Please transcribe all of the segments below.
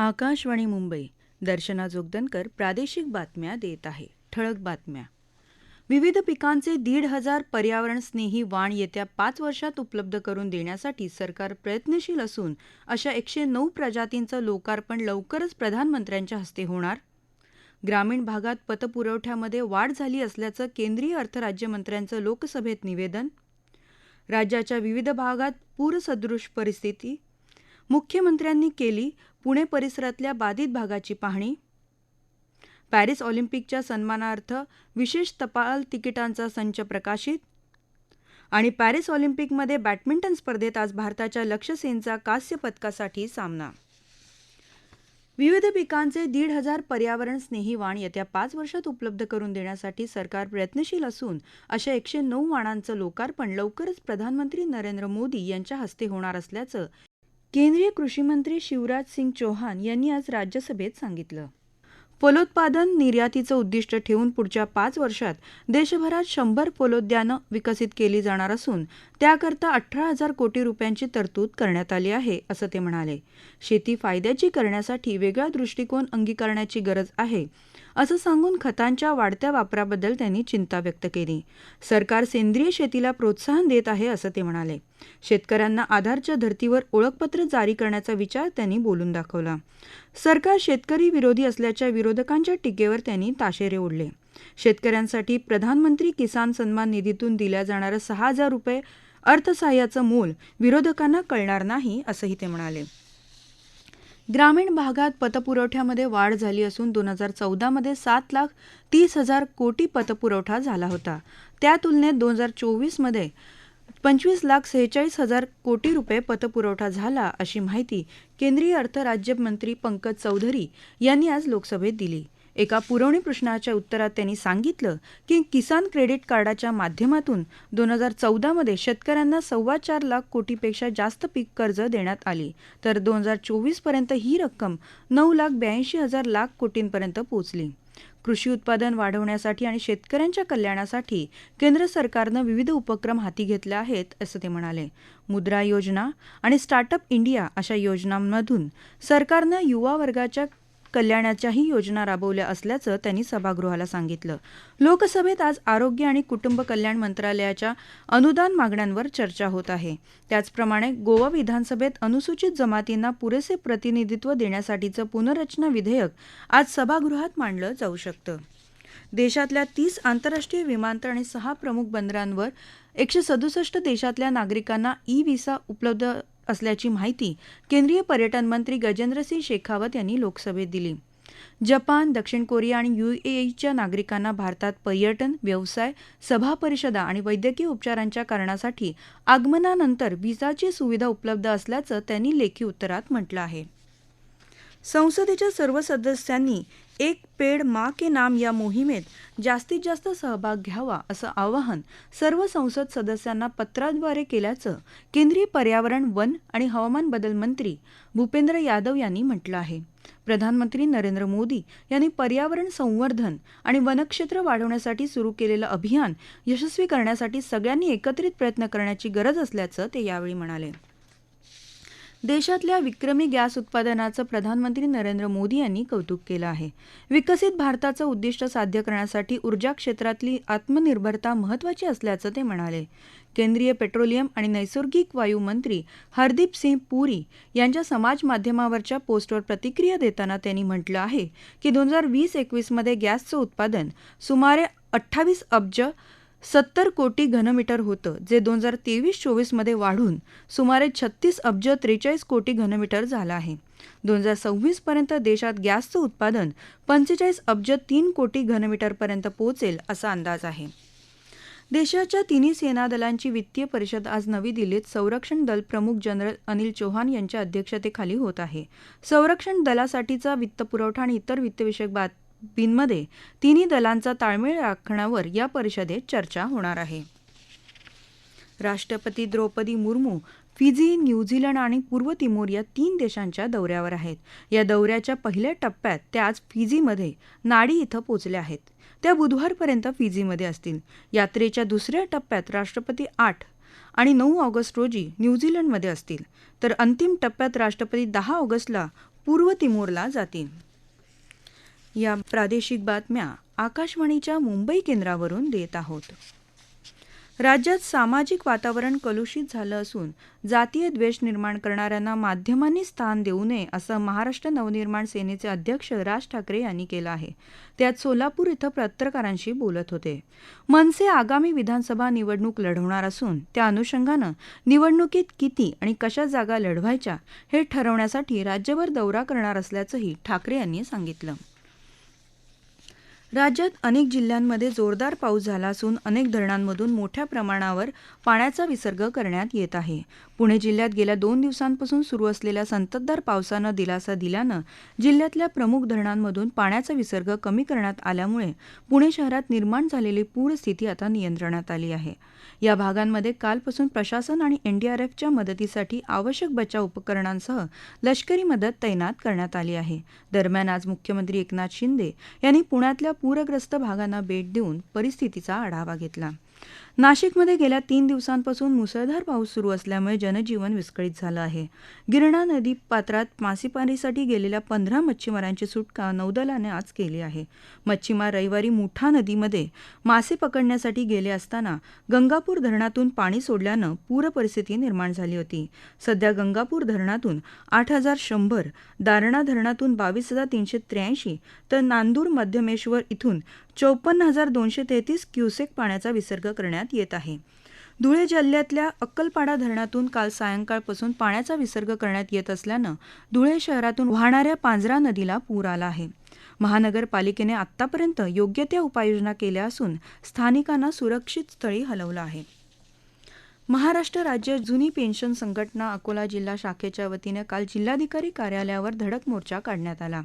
आकाशवाणी मुंबई दर्शना जोगदनकर प्रादेशिक बातम्या देत आहे. ठळक बातम्या. विविध पिकांचे दीड हजार पर्यावरणस्नेही वाण येत्या पाच वर्षात उपलब्ध करून देण्यासाठी सरकार प्रयत्नशील असून अशा एकशे नऊ प्रजातींचं लोकार्पण लवकरच प्रधानमंत्र्यांच्या हस्ते होणार? ग्रामीण भागात पतपुरवठ्यामध्ये वाढ झाली असल्याचं केंद्रीय अर्थराज्यमंत्र्यांचं लोकसभेत निवेदन? राज्याच्या विविध भागात पूरसदृश परिस्थिती? मुख्यमंत्र्यांनी केली पुणे परिसरातल्या बाधित भागाची पाहणी. पॅरिस ऑलिम्पिकच्या सन्मानार्थ विशेष टपाल तिकिटांचा संच प्रकाशित. आणि पॅरिस ऑलिम्पिकमध्ये बॅडमिंटन स्पर्धेत आज भारताच्या लक्ष्य सेनचा कांस्य पदकासाठी सामना. विविध पिकांचे दीड हजार पर्यावरणस्नेही वाण येत्या पाच वर्षात उपलब्ध करून देण्यासाठी सरकार प्रयत्नशील असून अशा एकशे नऊ वाणांचं लोकार्पण लवकरच प्रधानमंत्री नरेंद्र मोदी यांच्या हस्ते होणार असल्याचं केंद्रीय कृषीमंत्री शिवराज सिंग चौहान यांनी आज राज्यसभेत सांगितलं. फलोत्पादन निर्यातीचं उद्दिष्ट ठेवून पुढच्या पाच वर्षात देशभरात शंभर फलोद्यानं विकसित केली जाणार असून त्याकरता अठरा हजार कोटी रुपयांची तरतूद करण्यात आली आहे असं ते म्हणाले. शेती फायद्याची करण्यासाठी वेगळा दृष्टिकोन अंगीकारण्याची गरज आहे. असं सांगून खतांच्या वाढत्या वापराबद्दल त्यांनी चिंता व्यक्त केली. सरकार सेंद्रिय शेतीला प्रोत्साहन देत आहे असं ते म्हणाले. शेतकऱ्यांना आधारच्या धर्तीवर ओळखपत्र जारी करण्याचा विचार त्यांनी बोलून दाखवला. सरकार शेतकरी विरोधी असल्याच्या विरोधकांच्या टीकेवर त्यांनी ताशेरे ओढले. शेतकऱ्यांसाठी प्रधानमंत्री किसान सन्मान निधीतून दिल्या जाणारं सहा हजार रुपये अर्थसहाय्याचं मोल विरोधकांना कळणार नाही असंही ते म्हणाले. ग्रामीण भागात पतपुरवठ्यामध्ये वाढ झाली असून दोन हजार चौदामध्ये सात लाख तीस हजार कोटी पतपुरवठा झाला होता. त्या तुलनेत दोन हजार चोवीसमध्ये पंचवीस लाख सेहेचाळीस हजार कोटी रुपये पतपुरवठा झाला अशी माहिती केंद्रीय अर्थ राज्यमंत्री पंकज चौधरी यांनी आज लोकसभेत दिली. एका पुरवणी प्रश्नाच्या उत्तरात त्यांनी सांगितलं की किसान क्रेडिट कार्डाच्या माध्यमातून दोन हजार चौदामध्ये शेतकऱ्यांना सव्वा चार लाख कोटीपेक्षा जास्त पीक कर्ज देण्यात आली. तर दोन हजार चोवीसपर्यंत ही रक्कम नऊ लाख ब्याऐंशी हजार लाख कोटींपर्यंत पोहोचली. कृषी उत्पादन वाढवण्यासाठी आणि शेतकऱ्यांच्या कल्याणासाठी केंद्र सरकारनं विविध उपक्रम हाती घेतले आहेत असं ते म्हणाले. मुद्रा योजना आणि स्टार्टअप इंडिया अशा योजनांमधून सरकारनं युवा वर्गाच्या कल्याणाच्याही योजना राबवल्या असल्याचं त्यांनी सभागृहाला सांगितलं. लोकसभेत आज आरोग्य आणि कुटुंब कल्याण मंत्रालयाच्या अनुदान मागण्यांवर चर्चा होत आहे. त्याचप्रमाणे गोवा विधानसभेत अनुसूचित जमातींना पुरेसे प्रतिनिधित्व देण्यासाठीचं पुनर्रचना विधेयक आज सभागृहात मांडलं जाऊ शकतं. देशातल्या तीस आंतरराष्ट्रीय विमानतळ आणि सहा प्रमुख बंदरांवर एकशे सदुसष्ट देशातल्या नागरिकांना ई व्हिसा उपलब्ध असल्याची माहिती केंद्रीय पर्यटन मंत्री गजेंद्रसिंह शेखावत यांनी लोकसभेत दिली. जपान दक्षिण कोरिया आणि युएईच्या नागरिकांना भारतात पर्यटन व्यवसाय सभा परिषदा आणि वैद्यकीय उपचारांच्या कारणासाठी आगमनानंतर व्हिसाची सुविधा उपलब्ध असल्याचं त्यांनी लेखी उत्तरात म्हटलं आहे. संसदेच्या सर्व सदस्यांनी एक पेड मा के नाम या मोहिमेत जास्तीत जास्त सहभाग घ्यावा असं आवाहन सर्व संसद सदस्यांना पत्राद्वारे केल्याचं केंद्रीय पर्यावरण वन आणि हवामान बदल मंत्री भूपेंद्र यादव यांनी म्हटलं आहे. प्रधानमंत्री नरेंद्र मोदी यांनी पर्यावरण संवर्धन आणि वनक्षेत्र वाढवण्यासाठी सुरू केलेलं अभियान यशस्वी करण्यासाठी सगळ्यांनी एकत्रित प्रयत्न करण्याची गरज असल्याचं ते यावेळी म्हणाले. देशातल्या विक्रमी गॅस उत्पादनाचं प्रधानमंत्री नरेंद्र मोदी यांनी कौतुक केलं आहे. विकसित भारताचं उद्दिष्ट साध्य करण्यासाठी ऊर्जा क्षेत्रातली आत्मनिर्भरता महत्वाची असल्याचं ते म्हणाले. केंद्रीय पेट्रोलियम आणि नैसर्गिक वायू मंत्री हरदीप सिंह पुरी यांच्या समाज माध्यमावरच्या पोस्टवर प्रतिक्रिया देताना त्यांनी म्हटलं आहे की दोन हजार वीस एकवीसमध्ये गॅसचं उत्पादन सुमारे अठ्ठावीस अब्ज सत्तर कोटी घनमीटर होतं जे दोन हजार तेवीस चोवीसमध्ये वाढून सुमारे छत्तीस अब्ज त्रेचाळीस कोटी घनमीटर झालं आहे. दोन हजार सव्वीसपर्यंत देशात गॅसचं उत्पादन पंचेचाळीस अब्ज तीन कोटी घनमीटरपर्यंत पोहोचेल असा अंदाज आहे. देशाच्या तिन्ही सेनादलांची वित्तीय परिषद आज नवी दिल्लीत संरक्षण दल प्रमुख जनरल अनिल चौहान यांच्या अध्यक्षतेखाली होत आहे. संरक्षण दलासाठीचा वित्तपुरवठा आणि इतर वित्तविषयक बात बाबींमध्ये तिन्ही दलांचा ताळमेळ राखण्यावर या परिषदेत चर्चा होणार आहे. राष्ट्रपती द्रौपदी मुर्मू फिजी न्यूझीलंड आणि पूर्व तिमोर या तीन देशांच्या दौऱ्यावर आहेत. या दौऱ्याच्या पहिल्या टप्प्यात त्या आज फिजीमध्ये नाडी इथं पोचल्या आहेत. त्या बुधवारपर्यंत फिजीमध्ये असतील. यात्रेच्या दुसऱ्या टप्प्यात राष्ट्रपती आठ आणि नऊ ऑगस्ट रोजी न्यूझीलंडमध्ये असतील. तर अंतिम टप्प्यात राष्ट्रपती दहा ऑगस्टला पूर्व तिमोरला जातील. या प्रादेशिक बातम्या आकाशवाणीच्या मुंबई केंद्रावरून देत आहोत. राज्यात सामाजिक वातावरण कलुषित झालं असून जातीय द्वेष निर्माण करणाऱ्यांना माध्यमांनी स्थान देऊ नये असं महाराष्ट्र नवनिर्माण सेनेचे अध्यक्ष राज ठाकरे यांनी केलं आहे. त्यात सोलापूर इथं पत्रकारांशी बोलत होते. मनसे आगामी विधानसभा निवडणूक लढवणार असून त्या अनुषंगानं निवडणुकीत किती आणि कशा जागा लढवायच्या हे ठरवण्यासाठी राज्यभर दौरा करणार असल्याचंही ठाकरे यांनी सांगितलं. राज्यात अनेक जिल्ह्यांमध्ये जोरदार पाऊस झाला असून अनेक धरणांमधून मोठ्या प्रमाणावर पाण्याचा विसर्ग करण्यात येत आहे. पुणे जिल्ह्यात गेल्या दोन दिवसांपासून सुरू असलेल्या संततधार पावसानं दिलासा दिल्यानं जिल्ह्यातल्या प्रमुख धरणांमधून पाण्याचा विसर्ग कमी करण्यात आल्यामुळे पुणे शहरात निर्माण झालेली पूरस्थिती आता नियंत्रणात आली आहे. या भागांमध्ये कालपासून प्रशासन आणि एनडीआरएफच्या मदतीसाठी आवश्यक बचाव उपकरणांसह लष्करी मदत तैनात करण्यात आली आहे. दरम्यान आज मुख्यमंत्री एकनाथ शिंदे यांनी पुण्यातल्या पूरग्रस्त भागांना भेट देऊन परिस्थितीचा आढावा घेतला नाशिकमध्ये गेल्या तीन दिवसांपासून मुसळधार पाऊस सुरू असल्यामुळे जनजीवन विस्कळीत झालं आहे. गिरणा नदी पात्रात मासेमारीसाठी गेलेल्या पंधरा मच्छीमारांची सुटका नौदलाने आज केली आहे. मच्छीमार रविवारी मुठा नदीमध्ये मासे पकडण्यासाठी गेले असताना गंगापूर धरणातून पाणी सोडल्यानं पूरपरिस्थिती निर्माण झाली होती. सध्या गंगापूर धरणातून आठ हजार शंभर दारणा धरणातून बावीस हजार तीनशे त्र्याऐंशी तर नांदूर मध्यमेश्वर इथून चौपन्न हजार दोनशे तेहतीस क्युसेक पाण्याचा विसर्ग करण्यात येत आहे. धुळे जिल्ह्यातल्या अक्कलपाडा धरणातून काल सायंकाळपासून पाण्याचा विसर्ग करण्यात येत असल्यानं धुळे शहरातून वाहणाऱ्या पांझरा नदीला पूर आला आहे. महानगरपालिकेने आतापर्यंत योग्य त्या उपाययोजना केल्या असून स्थानिकांना सुरक्षित स्थळी हलवलं आहे. महाराष्ट्र राज्य जुनी पेन्शन संघटना अकोला जिल्हा शाखेच्या वतीनं काल जिल्हाधिकारी कार्यालयावर धडक मोर्चा काढण्यात आला.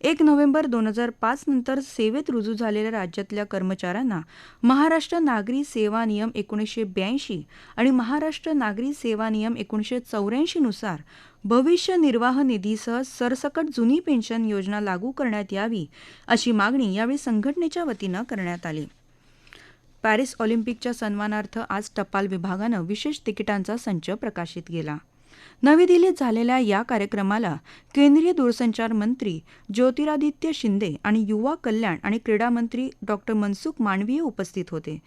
एक नोव्हेंबर दोन हजार पाच नंतर सेवेत रुजू झालेल्या राज्यातल्या कर्मचाऱ्यांना महाराष्ट्र नागरी सेवा नियम एकोणीसशे ब्याऐंशी आणि महाराष्ट्र नागरी सेवा नियम एकोणीसशे चौऱ्याऐंशी नुसार भविष्य निर्वाह निधीसह सरसकट जुनी पेन्शन योजना लागू करण्यात यावी अशी मागणी यावेळी संघटनेच्या वतीनं करण्यात आली. पॅरिस ऑलिम्पिकच्या सन्मानार्थ आज टपाल विभागानं विशेष तिकिटांचा संच प्रकाशित केला. नवी दिल्लीत झालेल्या या कार्यक्रमाला केंद्रीय दूरसंचार मंत्री ज्योतिरादित्य शिंदे आणि युवा कल्याण आणि क्रीडा मंत्री डॉक्टर मनसुख मांडवीय उपस्थित होते.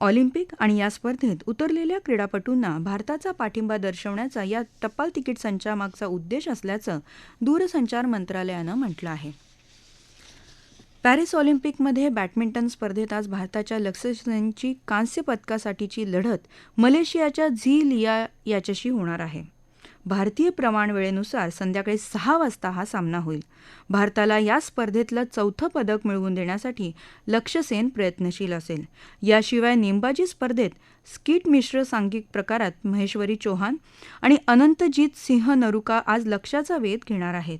ऑलिम्पिक आणि या स्पर्धेत उतरलेल्या क्रीडापटूंना भारताचा पाठिंबा दर्शवण्याचा या टपाल तिकीट संचामागचा उद्देश असल्याचं दूरसंचार मंत्रालयानं म्हटलं आहे. पॅरिस ऑलिम्पिकमध्ये बॅडमिंटन स्पर्धेत आज भारताच्या लक्ष्य सेनची कांस्य पदकासाठीची लढत मलेशियाच्या झी लिया याच्याशी होणार आहे. भारतीय प्रमाणवेळेनुसार संध्याकाळी सहा वाजता हा सामना होईल. भारताला या स्पर्धेतलं चौथं पदक मिळवून देण्यासाठी लक्ष्यसेन प्रयत्नशील असेल. याशिवाय नेमबाजी स्पर्धेत स्किट मिश्र सांघिक प्रकारात महेश्वरी चौहान आणि अनंतजीत सिंह नरुका आज लक्ष्याचा वेध घेणार आहेत.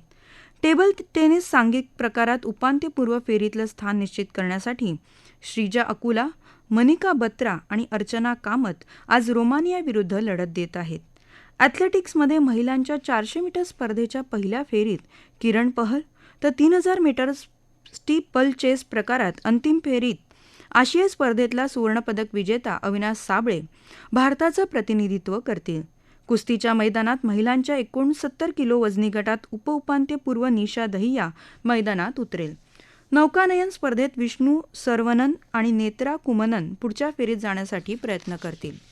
टेबल टेनिस सांघिक प्रकारात उपांत्यपूर्व फेरीतलं स्थान निश्चित करण्यासाठी श्रीजा अकुला मनिका बत्रा आणि अर्चना कामत आज रोमानियाविरुद्ध लढत देत आहेत. ॲथलेटिक्समध्ये महिलांच्या चारशे मीटर स्पर्धेच्या पहिल्या फेरीत किरण पहल तर तीन हजार मीटर स्टीपल चेस प्रकारात अंतिम फेरीत आशिया स्पर्धेतला सुवर्णपदक विजेता अविनाश साबळे भारताचं प्रतिनिधित्व करतील. कुस्तीच्या मैदानात महिलांच्या एकोणसत्तर किलो वजनी गटात उपउपांत्यपूर्व निशा दहिया मैदानात उतरेल. नौकानयन स्पर्धेत विष्णू सरवनन आणि नेत्रा कुमनन पुढच्या फेरीत जाण्यासाठी प्रयत्न करतील.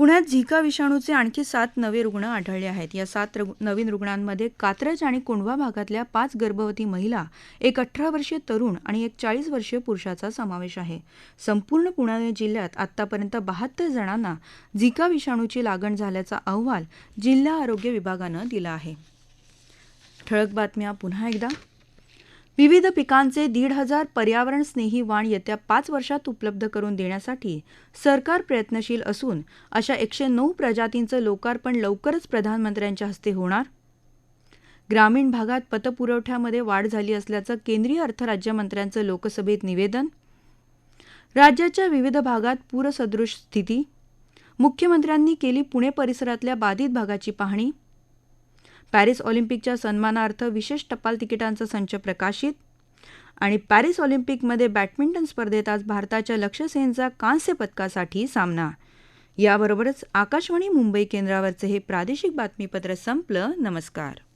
पुण्यात झिका विषाणूचे आणखी सात नवे रुग्ण आढळले आहेत. या सात नवीन रुग्णांमध्ये कात्रज आणि कोंढवा भागातल्या पाच गर्भवती महिला एक अठरा वर्षीय तरुण आणि एक चाळीस वर्षीय पुरुषाचा समावेश आहे. संपूर्ण पुणे जिल्ह्यात आतापर्यंत बहात्तर जणांना झिका विषाणूची लागण झाल्याचा अहवाल जिल्हा आरोग्य विभागानं दिला आहे. ठळक बातम्या पुन्हा एकदा. विविध पिकांचे दीड हजार पर्यावरणस्नेही वाण येत्या पाच वर्षात उपलब्ध करून देण्यासाठी सरकार प्रयत्नशील असून अशा एकशे नऊ प्रजातींचं लोकार्पण लवकरच प्रधानमंत्र्यांच्या हस्ते होणार? ग्रामीण भागात पतपुरवठ्यामध्ये वाढ झाली असल्याचं केंद्रीय अर्थराज्यमंत्र्यांचं लोकसभेत निवेदन? राज्याच्या विविध भागात पूरसदृश स्थिती? मुख्यमंत्र्यांनी केली पुणे परिसरातल्या बाधित भागाची पाहणी? पॅरिस ऑलिम्पिकच्या सन्मानार्थ विशेष टपाल तिकिटांचा संच प्रकाशित. आणि पॅरिस ऑलिम्पिकमध्ये बॅडमिंटन स्पर्धेत आज भारताच्या लक्ष्य सेनचा कांस्य पदकासाठी सामना. याबरोबरच आकाशवाणी मुंबई केंद्रावरचं हे प्रादेशिक बातमीपत्र संपलं. नमस्कार.